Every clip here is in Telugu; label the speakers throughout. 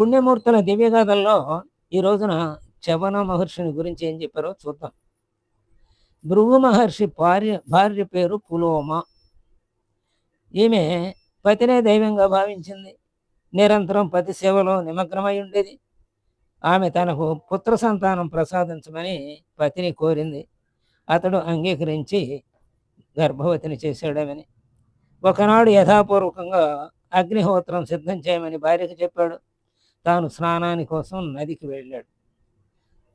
Speaker 1: పుణ్యమూర్తుల దివ్యగాథల్లో ఈ రోజున చవన మహర్షిని గురించి ఏం చెప్పారో చూద్దాం. భృగు మహర్షి భార్య భార్య పేరు పులోమ. ఈమె పతినే దైవంగా భావించింది. నిరంతరం పతి సేవలో నిమగ్నమై ఉండేది. ఆమె తనకు పుత్ర సంతానం ప్రసాదించమని పతిని కోరింది. అతడు అంగీకరించి గర్భవతిని చేశాడమని. ఒకనాడు యథాపూర్వకంగా అగ్నిహోత్రం సిద్ధం చేయమని భార్యకు చెప్పాడు. తాను స్నానాని కోసం నదికి వెళ్ళాడు.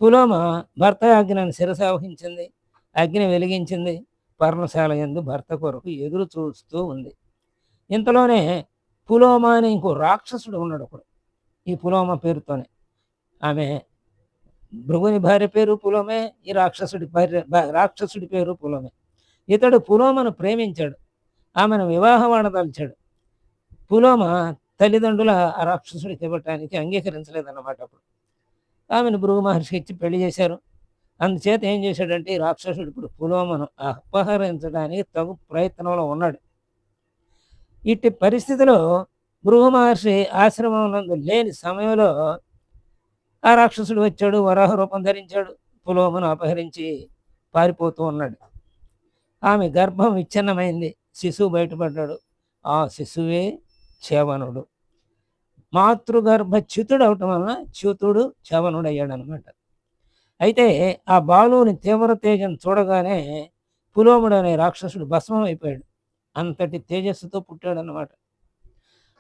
Speaker 1: పులోమ భర్త ఆజ్ఞను శిరసావహించింది. అగ్ని వెలిగించింది. పర్ణశాల ఎందు భర్త కొరకు ఎదురు చూస్తూ ఉంది. ఇంతలోనే పులోమ అని ఇంకో రాక్షసుడు ఉన్నాడు ఒకడు ఈ పులోమ పేరుతోనే. ఆమె భృగుని భార్య పేరు పులోమే ఈ రాక్షసుడి భార్య భా- రాక్షసుడి పేరు పులోమే. ఇతడు పులోమను ప్రేమించాడు. ఆమెను వివాహమాడదలిచాడు పులోమ తల్లిదండ్రుల ఆ రాక్షసుడికి ఇవ్వటానికి అంగీకరించలేదన్నమాట అప్పుడు. ఆమెను భృగు మహర్షికి ఇచ్చి పెళ్ళి చేశారు. అందుచేత ఏం చేశాడంటే ఈ రాక్షసుడు ఇప్పుడు పులోమను అపహరించడానికి తగు ప్రయత్నంలో ఉన్నాడు. ఇట్టి పరిస్థితిలో భృగు మహర్షి ఆశ్రమంలో లేని సమయంలో ఆ రాక్షసుడు వచ్చాడు వరాహ రూపం ధరించాడు పులోమను అపహరించి పారిపోతూ ఉన్నాడు. ఆమె గర్భం విచ్ఛిన్నమైంది. శిశువు బయటపడ్డాడు. ఆ శిశువే చవనుడు. మాతృగర్భ చ్యుతుడు అవటం వలన చ్యుతుడు చవనుడు అయ్యాడు అనమాట అయితే ఆ బాలుని తీవ్ర తేజం చూడగానే పులోముడు అనే రాక్షసుడు భస్మం అయిపోయాడు అంతటి తేజస్సుతో పుట్టాడనమాట.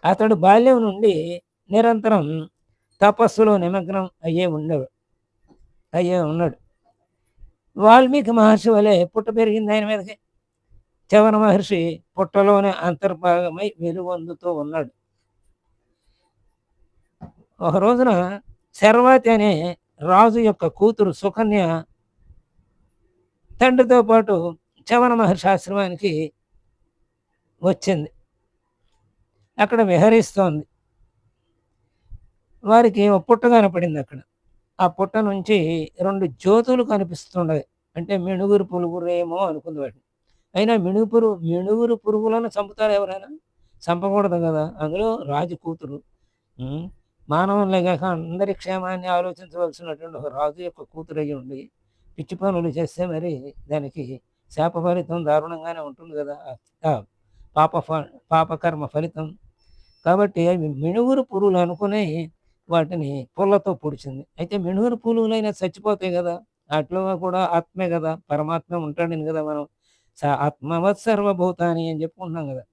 Speaker 1: అతడు బాల్యం నుండి నిరంతరం తపస్సులో నిమగ్నం అయ్యే ఉండడు. అయ్యే ఉన్నాడు. వాల్మీకి మహర్షి వలె పుట్ట పెరిగింది ఆయన మీదకి. చవన మహర్షి పుట్టలోనే అంతర్భాగమై వెలుగొందుతూ ఉన్నాడు. ఒక రోజున శర్వాతి అనే రాజు యొక్క కూతురు సుకన్య తండ్రితో పాటు చవన మహర్షి ఆశ్రమానికి వచ్చింది. అక్కడ విహరిస్తోంది. వారికి ఒక పుట్ట కనపడింది అక్కడ. ఆ పుట్ట నుంచి రెండు జ్యోతులు కనిపిస్తుండవి. అంటే మిణుగురు పులుగురేమో అనుకుంది వాటిని. అయినా మిణుగు పురుగు మిణుగురు పురుగులను చంపుతారు ఎవరైనా? చంపకూడదు కదా. అందులో రాజు కూతురు. మానవులే కాక అందరి క్షేమాన్ని ఆలోచించవలసినటువంటి ఒక రాజు యొక్క కూతురు అయ్యి ఉండి పిచ్చి పనులు చేస్తే మరి దానికి శాప ఫలితం దారుణంగానే ఉంటుంది కదా. పాప ఫ- పాపకర్మ ఫలితం. కాబట్టి అవి మిణుగురు పురుగులు అనుకుని వాటిని పుల్లతో పొడిచింది. అయితే మిణుగురు పురుగులైనా చచ్చిపోతాయి కదా. అట్లా కూడా ఆత్మే కదా. పరమాత్మ ఉంటాడని కదా మనం స ఆత్మవత్ సర్వభూతాని అని చెప్పుకుంటున్నాం కదా.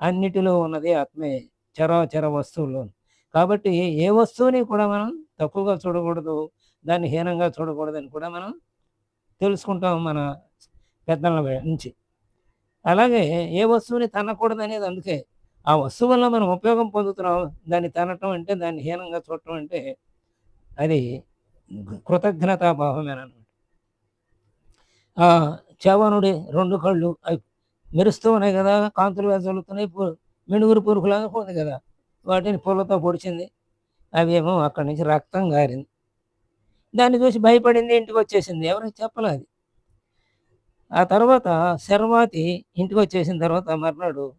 Speaker 1: అన్నిటిలో ఉన్నది ఆత్మే చరాచర వస్తువుల్లో. కాబట్టి ఏ వస్తువుని కూడా మనం తక్కువగా చూడకూడదు దాన్ని హీనంగా చూడకూడదని కూడా మనం తెలుసుకుంటాం మన పెద్దల నుంచి. అలాగే ఏ వస్తువుని తనకూడదు అనేది అందుకే. ఆ వస్తువు వల్ల మనం ఉపయోగం పొందుతున్నాం దాన్ని తనటం అంటే దాన్ని హీనంగా చూడటం అంటే అది కృతజ్ఞతాభావమేనమాట చవనుడి రెండు కళ్ళు అవి మెరుస్తూ ఉన్నాయి కదా కాంతులు వెదజల్లుతున్నాయి పు- మిణుగురు పురుగులు పోయింది కదా. వాటిని పూలతో పొడిచింది. అవి ఏమో అక్కడి నుంచి రక్తం గారింది. దాన్ని చూసి భయపడింది ఇంటికి వచ్చేసింది. ఎవరికి చెప్పలేదు అది? ఆ తర్వాత శర్వాతి ఇంటికి వచ్చేసిన తర్వాత మర్నాడు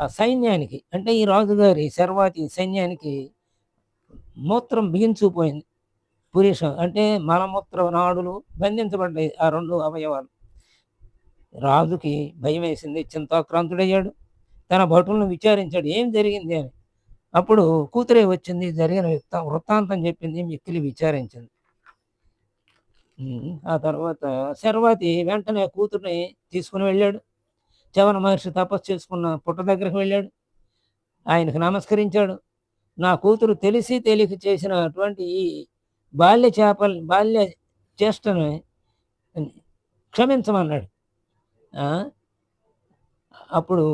Speaker 1: ఆ సైన్యానికి అంటే ఈ రాజుగారి శర్వాతి సైన్యానికి మూత్రం బిగించుకుపోయింది. పురీషం అంటే మలమూత్ర నాడులు బంధించబడ్డాయి ఆ రెండు అవయవాలు. రాజుకి భయం వేసింది చింతాక్రాంతుడయ్యాడు. తన భటులను విచారించాడు ఏం జరిగింది? అని. అప్పుడు కూతురే వచ్చింది జరిగిన వృత్తా- వృత్తాంతం చెప్పింది మిక్కిలి విచారించింది. ఆ తర్వాత శర్వాతి వెంటనే కూతుర్ని తీసుకుని వెళ్ళాడు. చవన మహర్షి తపస్సు చేసుకున్న పుట్ట దగ్గరికి వెళ్ళాడు. ఆయనకు నమస్కరించాడు. నా కూతురు తెలిసి తెలియక చేసినటువంటి ఈ బాల్య చేపల బాల్య చేష్టను క్షమించమన్నాడు. అప్పుడు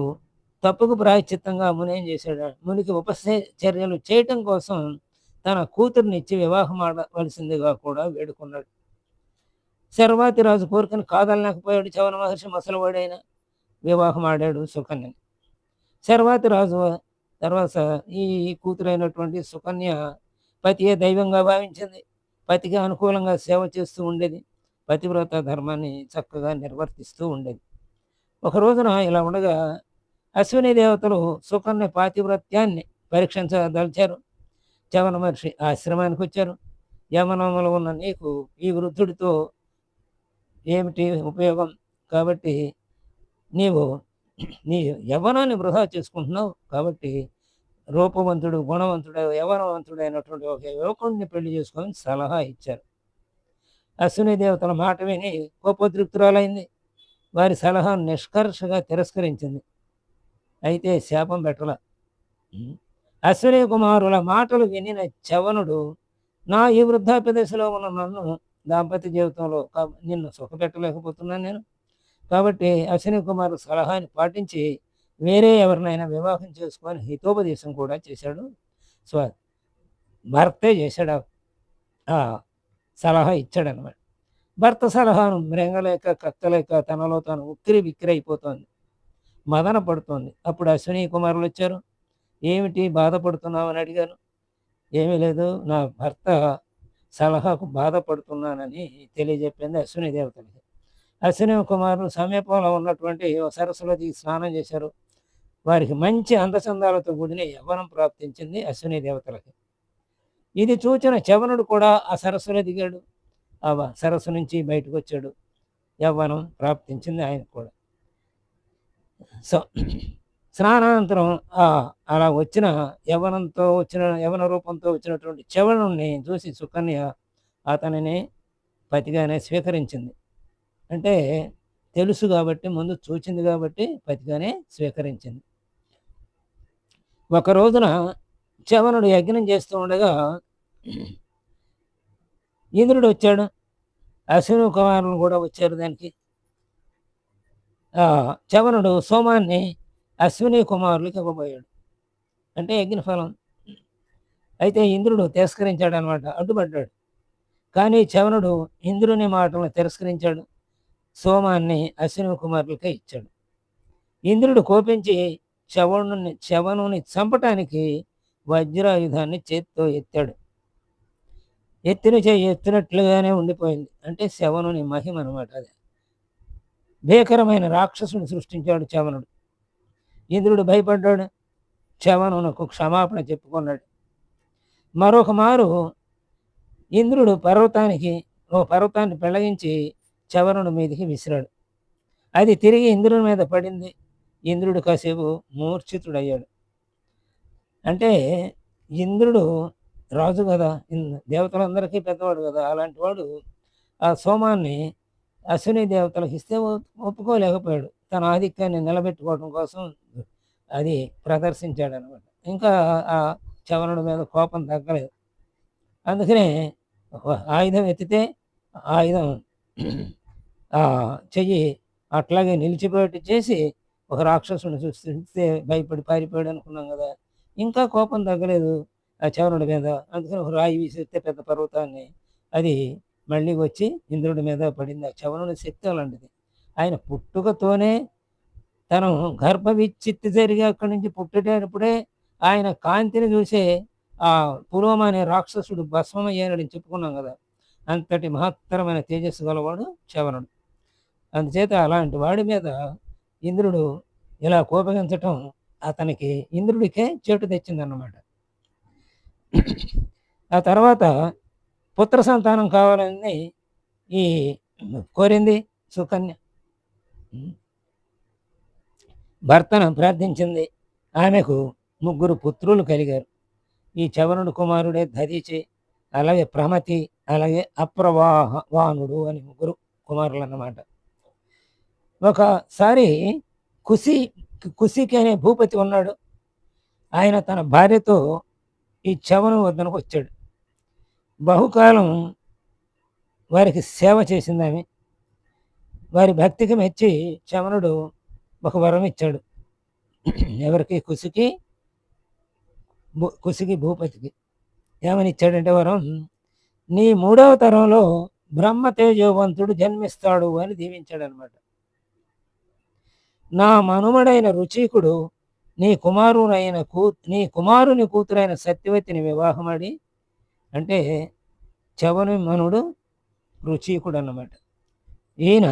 Speaker 1: తప్పుకు ప్రాయశ్చిత్తంగా ముని ఏం చేశాడు? మునికి ఉపచర్యలు చేయటం కోసం తన కూతుర్ని ఇచ్చి వివాహం ఆడవలసిందిగా కూడా వేడుకున్నాడు. శర్వాతి రాజు కోరికను కాదనలేకపోయాడు చవన మహర్షి ముసలివాడైన. వివాహం ఆడాడు సుకన్యని శర్వాతి రాజు తర్వాత ఈ కూతురైనటువంటి సుకన్య పతియే దైవంగా భావించింది. పతికి అనుకూలంగా సేవ చేస్తూ ఉండేది. పతివ్రత ధర్మాన్ని చక్కగా నిర్వర్తిస్తూ ఉండేది. ఒక రోజున ఇలా ఉండగా అశ్విని దేవతలు సుకన్య పాతివ్రత్యాన్ని పరీక్షించదలిచారు. చవన మహర్షి ఆశ్రమానికి వచ్చారు. యమనములు ఉన్న నీకు ఈ వృద్ధుడితో ఏమిటి ఉపయోగం? కాబట్టి నీవు నీ యవనాన్ని వృధా చేసుకుంటున్నావు. కాబట్టి రూపవంతుడు గుణవంతుడు యవనవంతుడు అయినటువంటి ఒక యువకుడిని పెళ్ళి చేసుకొని సలహా ఇచ్చారు. అశ్విని దేవతల మాట విని కోపోద్రిక్తురాలైంది. వారి సలహాను నిష్కర్షగా తిరస్కరించింది. అయితే శాపం పెట్టల. అశ్విని కుమారుల మాటలు వినిన చవనుడు నా ఈ వృద్ధాప్య దశలో ఉన్న నన్ను దాంపత్య జీవితంలో నిన్ను సుఖపెట్టలేకపోతున్నాను నేను. కాబట్టి అశ్విని కుమార్ సలహాని పాటించి వేరే ఎవరినైనా వివాహం చేసుకొని హితోపదేశం కూడా చేశాడు. స్వ భర్తే చేశాడు. సలహా ఇచ్చాడు అనమాట భర్త సలహాను మృంగలేక కక్కలేక తనలో తాను ఉక్కిరి బిక్కిరి అయిపోతోంది. మదన పడుతోంది. అప్పుడు అశ్విని కుమారులు వచ్చారు. ఏమిటి బాధపడుతున్నావు అని అడిగాను. ఏమీ లేదు నా భర్త సలహాకు బాధపడుతున్నానని తెలియజెప్పింది అశ్విని దేవతలకి. అశ్విని కుమారులు సమీపంలో ఉన్నటువంటి సరస్సులో దిగి స్నానం చేశారు. వారికి మంచి అందచందాలతో కూడిన యవ్వనం ప్రాప్తించింది అశ్విని దేవతలకి. ఇది చూచిన చవనుడు కూడా ఆ సరస్సులో దిగాడు. ఆ సరస్సు నుంచి బయటకు వచ్చాడు యవ్వనం ప్రాప్తించింది ఆయనకు కూడా. సో స్నానానంతరం అలా వచ్చిన యవనంతో వచ్చిన యవన రూపంతో వచ్చినటువంటి చవణుణ్ణి చూసి సుకన్య అతనిని పతిగానే స్వీకరించింది. అంటే తెలుసు కాబట్టి ముందు చూచింది కాబట్టి పతిగానే స్వీకరించింది. ఒక రోజున చవనుడు యజ్ఞం చేస్తూ ఉండగా ఇంద్రుడు వచ్చాడు. అశ్విని కుమారులు కూడా వచ్చారు దానికి. చవనుడు సోమాన్ని అశ్విని కుమారులకు ఇవ్వబోయాడు. అంటే యజ్ఞఫలం. అయితే ఇంద్రుడు తిరస్కరించాడు అనమాట అడ్డుపడ్డాడు. కానీ చవనుడు ఇంద్రుని మాటలను తిరస్కరించాడు సోమాన్ని అశ్విని కుమారులకే ఇచ్చాడు. ఇంద్రుడు కోపించి చవణుని చవనుని చంపటానికి వజ్రాయుధాన్ని చేత్తో ఎత్తాడు. ఎత్తిన చేయి ఎత్తినట్లుగానే ఉండిపోయింది. అంటే శవనుని మహిమ అనమాట అది. భీకరమైన రాక్షసుని సృష్టించాడు చవనుడు ఇంద్రుడు భయపడ్డాడు. చవనునకు క్షమాపణ చెప్పుకున్నాడు. మరొక మారు ఇంద్రుడు పర్వతానికి ఓ పర్వతాన్ని పెళ్ళగించి చవనుడి మీదకి విసిరాడు. అది తిరిగి ఇంద్రుని మీద పడింది. ఇంద్రుడు కాసేపు మూర్ఛితుడయ్యాడు. అంటే ఇంద్రుడు రాజు కదా. దేవతలందరికీ పెద్దవాడు కదా. అలాంటి వాడు ఆ సోమాన్ని అశ్విని దేవతలకు ఇస్తే ఒప్పుకోలేకపోయాడు. తన ఆధిక్యాన్ని నిలబెట్టుకోవడం కోసం అది ప్రదర్శించాడు అనమాట ఇంకా ఆ చవనుడి మీద కోపం తగ్గలేదు. అందుకనే ఆయుధం ఎత్తితే ఆయుధం ఆ చెయ్యి అట్లాగే నిలిచిపోయేట్టు చేసి ఒక రాక్షసుని చూస్తే భయపడి పారిపోయాడు అనుకున్నాం కదా. ఇంకా కోపం తగ్గలేదు. చవనుడి మీద అందుకని రాయి విసిరితే పెద్ద పర్వతాన్ని అది మళ్ళీ వచ్చి ఇంద్రుడి మీద పడింది. ఆ చవనుడి శక్తి అలాంటిది. ఆయన పుట్టుకతోనే తను గర్భ విచ్చిత్తి జరిగి అక్కడి నుంచి పుట్టేటప్పుడే ఆయన కాంతిని చూసే ఆ పులోమ అనే రాక్షసుడు భస్మం చెప్పుకున్నాం కదా. అంతటి మహత్తరమైన తేజస్సు గలవాడు చవనుడు. అందుచేత అలాంటి వాడి మీద ఇంద్రుడు ఇలా కోపగించటం అతనికి ఇంద్రుడికే చెట్టు తెచ్చిందన్నమాట. ఆ తర్వాత పుత్ర సంతానం కావాలని ఈ కోరింది సుకన్య. భర్తను ప్రార్థించింది. ఆమెకు ముగ్గురు పుత్రులు కలిగారు. ఈ చవనుడు కుమారుడే ధరిచి అలాగే ప్రమతి అలాగే అప్రవాహ వానుడు అని ముగ్గురు కుమారులు అన్నమాట ఒకసారి కుసి కుసికి అనే భూపతి ఉన్నాడు. ఆయన తన భార్యతో ఈ చవను వద్దనకు వచ్చాడు. బహుకాలం వారికి సేవ చేసిందామె. వారి భక్తికి మెచ్చి చవనుడు ఒక వరం ఇచ్చాడు. ఎవరికి? కుసికి భూ కుసికి భూపతికి. ఏమని ఇచ్చాడంటే వరం నీ మూడవ తరంలో బ్రహ్మ తేజోవంతుడు జన్మిస్తాడు అని దీవించాడనమాట. నా మనుమడైన రుచికుడు నీ కుమారునైన కూ నీ కుమారుని కూతురైన సత్యవతిని వివాహమాడి అంటే చవని మనుడు రుచికుడు అన్నమాట ఈయన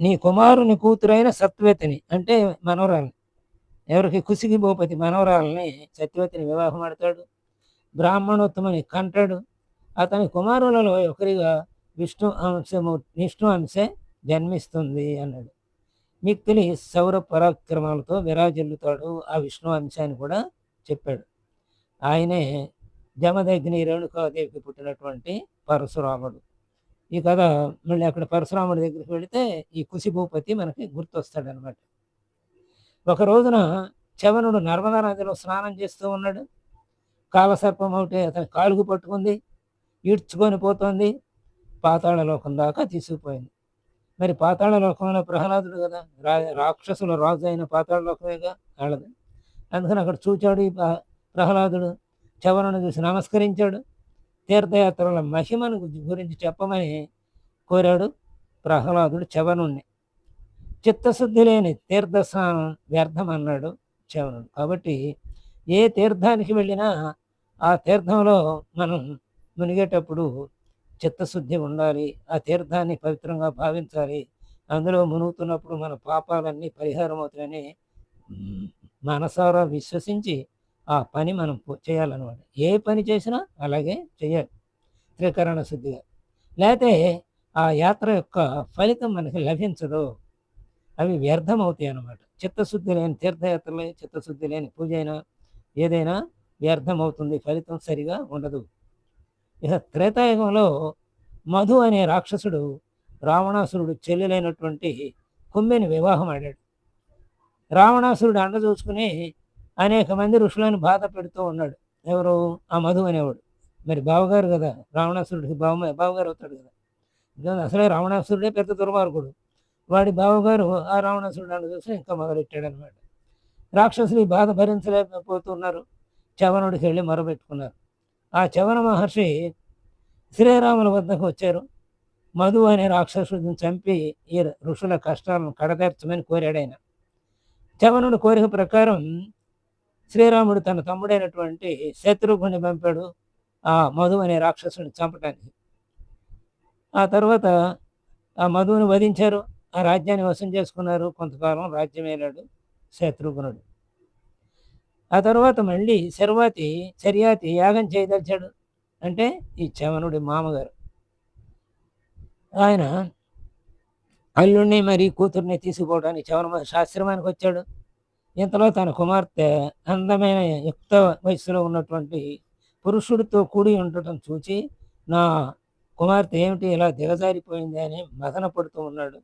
Speaker 1: నీ కుమారుని కూతురైన సత్యవతిని అంటే మనవరాలని. ఎవరికి కుసిగి భూపతి మనవరాలని సత్యవతిని వివాహం ఆడతాడు బ్రాహ్మణోత్తమని కంటాడు. అతని కుమారులలో ఒకరిగా విష్ణు అంశము విష్ణు అంశే జన్మిస్తుంది అన్నాడు. మిక్కిలి సౌర పరాక్రమాలతో విరాజిల్లుతాడు ఆ విష్ణు అంశాన్ని కూడా చెప్పాడు. ఆయనే జమదగ్ని రేణుకాదేవికి పుట్టినటువంటి పరశురాముడు. ఈ కథ మళ్ళీ అక్కడ పరశురాముడి దగ్గరికి వెళితే ఈ కుశి భూపతి మనకి గుర్తొస్తాడనమాట ఒక రోజున చవనుడు నర్మదా నదిలో స్నానం చేస్తూ ఉన్నాడు. కాలసర్పం ఒకటి అతని కాలుగు పట్టుకుంది ఈడ్చుకొని పోతుంది పాతాళలోకం దాకా తీసుకుపోయింది. మరి పాతాళ లోకంలో ప్రహ్లాదుడు కదా? రా రాక్షసుల రాజు అయిన పాతాళ లోకమేగా? వాళ్ళది. అందుకని అక్కడ చూచాడు ఈ ప్రహ్లాదుడు. చవరను చూసి నమస్కరించాడు. తీర్థయాత్రల మహిమను గురించి చెప్పమని కోరాడు ప్రహ్లాదుడు చవనుణ్ణి చిత్తశుద్ధి లేని తీర్థ స్నానం వ్యర్థం అన్నాడు చవనుడు కాబట్టి ఏ తీర్థానికి వెళ్ళినా ఆ తీర్థంలో మనం మునిగేటప్పుడు చిత్తశుద్ధి ఉండాలి ఆ తీర్థాన్ని పవిత్రంగా భావించాలి. అందులో మునుగుతున్నప్పుడు మన పాపాలన్నీ పరిహారం అవుతాయని మనసారా విశ్వసించి ఆ పని మనం చేయాలన్నమాట. ఏ పని చేసినా అలాగే చేయాలి. త్రికరణ శుద్ధిగా. లేకపోతే ఆ యాత్ర యొక్క ఫలితం మనకి లభించదు. అవి వ్యర్థం అవుతాయి అన్నమాట. చిత్తశుద్ధి లేని తీర్థయాత్రలే చిత్తశుద్ధి లేని పూజ అయినా ఏదైనా వ్యర్థం అవుతుంది ఫలితం సరిగా ఉండదు. ఇక త్రేతాయుగంలో మధు అనే రాక్షసుడు రావణాసురుడు చెల్లెలైనటువంటి కుమ్మెని వివాహం ఆడాడు. రావణాసురుడు అండ చూసుకుని అనేక మంది ఋషులను బాధ పెడుతూ ఉన్నాడు. ఎవరు? ఆ మధు అనేవాడు. మరి బావగారు కదా రావణాసురుడికి బావ బావగారు అవుతాడు కదా. అసలే రావణాసురుడే పెద్ద దుర్మార్గుడు. వాడి బావగారు ఆ రావణాసురుడు అండ చూసి ఇంకా మొదలెట్టాడు అనమాట రాక్షసులు బాధ భరించలేకపోతున్నారు. చవనుడికి వెళ్ళి మొరబెట్టుకున్నారు ఆ చవన మహర్షి శ్రీరాముల వద్దకు వచ్చారు. మధు అనే రాక్షసుడిని చంపి ఈ ఋషుల కష్టాలను కడతీర్చమని కోరాడు ఆయన. చవనుడి కోరిక ప్రకారం శ్రీరాముడు తన తమ్ముడైనటువంటి శత్రుఘ్ని పంపాడు ఆ మధు అనే రాక్షసుడిని చంపడానికి ఆ తర్వాత ఆ మధువుని వధించారు ఆ రాజ్యాన్ని వశం చేసుకున్నారు కొంతకాలం రాజ్యం వెళ్ళాడు శత్రుఘ్నుడు. ఆ తర్వాత మళ్ళీ శర్వాతి చర్యాతి యాగం చేయదలిచాడు. అంటే ఈ చవనుడి మామగారు. ఆయన అల్లుడిని మరి కూతుర్ని తీసుకుపోవడానికి చవన శాస్త్రమానికి వచ్చాడు. ఇంతలో తన కుమార్తె అందమైన యుక్త వయస్సులో ఉన్నటువంటి పురుషుడితో కూడి ఉండటం చూచి నా కుమార్తె ఏమిటి ఇలా దిగజారిపోయింది అని మదన పడుతూ ఉన్నాడు.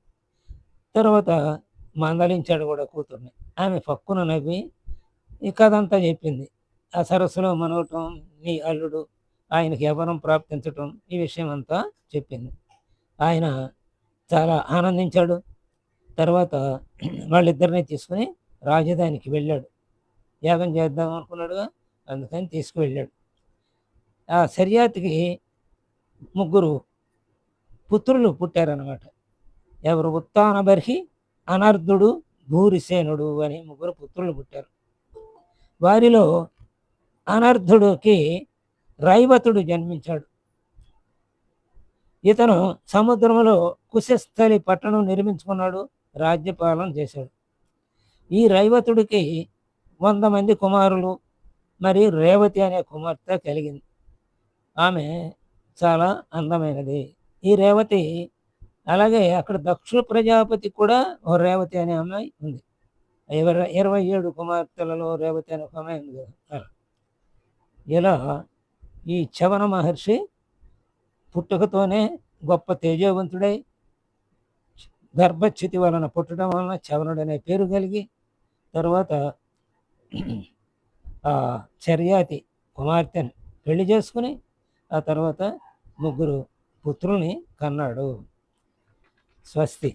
Speaker 1: తర్వాత మందలించాడు కూడా కూతుర్ని. ఆమె పక్కున నవ్వి ఈ కథ అంతా చెప్పింది. ఆ సరస్సులో మనవటం నీ అల్లుడు ఆయనకి ఎవరం ప్రాప్తించటం ఈ విషయం అంతా చెప్పింది. ఆయన చాలా ఆనందించాడు. తర్వాత వాళ్ళిద్దరిని తీసుకుని రాజధానికి వెళ్ళాడు. యాగం చేద్దాం అనుకున్నాడుగా అందుకని తీసుకువెళ్ళాడు. ఆ శర్యాతికి ముగ్గురు పుత్రులు పుట్టారనమాట ఎవరు ఉత్తానబర్హి అనర్ధుడు భూరిసేనుడు అని ముగ్గురు పుత్రులు పుట్టారు. వారిలో అనర్ధుడికి రైవతుడు జన్మించాడు. ఇతను సముద్రంలో కుశస్థలి పట్టణం నిర్మించుకున్నాడు రాజ్యపాలన చేశాడు. ఈ రైవతుడికి వంద మంది కుమారులు మరియు రేవతి అనే కుమార్తె కలిగింది. ఆమె చాలా అందమైనది. ఈ రేవతి అలాగే అక్కడ దక్షిణ ప్రజాపతి కూడా ఓ రేవతి అనే అమ్మాయి ఉంది. ఇరవై ఇరవై ఏడు కుమార్తెలలో రేవతి అని ఒక ఇలా ఈ చవన మహర్షి పుట్టుకతోనే గొప్ప తేజవంతుడై గర్భచ్యుతి వలన పుట్టడం వలన చవనుడనే పేరు కలిగి తర్వాత ఆ చర్యాతి కుమార్తెను పెళ్ళి చేసుకుని ఆ తర్వాత ముగ్గురు పుత్రుల్ని కన్నాడు. స్వస్తి.